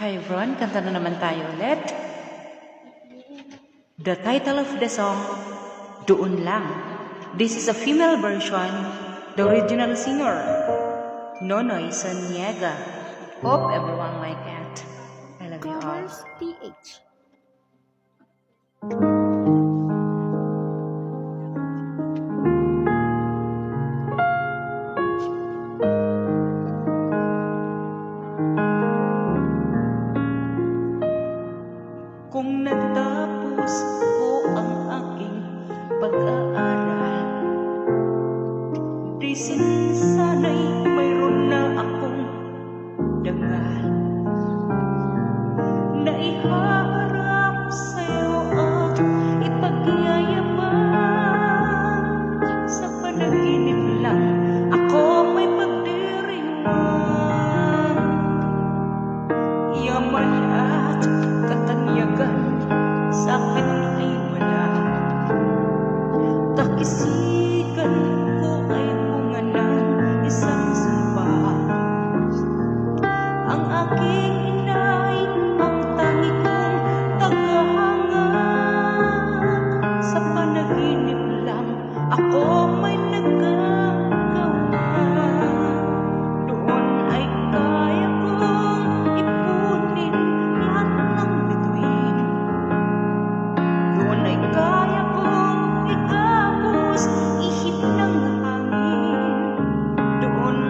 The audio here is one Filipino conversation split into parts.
Hi everyone, kanta na naman tayo ulit. The title of the song, Doon Lang. This is a female version, the original singer, Nonoy Saniega. Hope everyone like it. I love you all. PH. Minsan sana'y mayroon na akong dangal na ihaan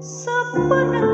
Sapna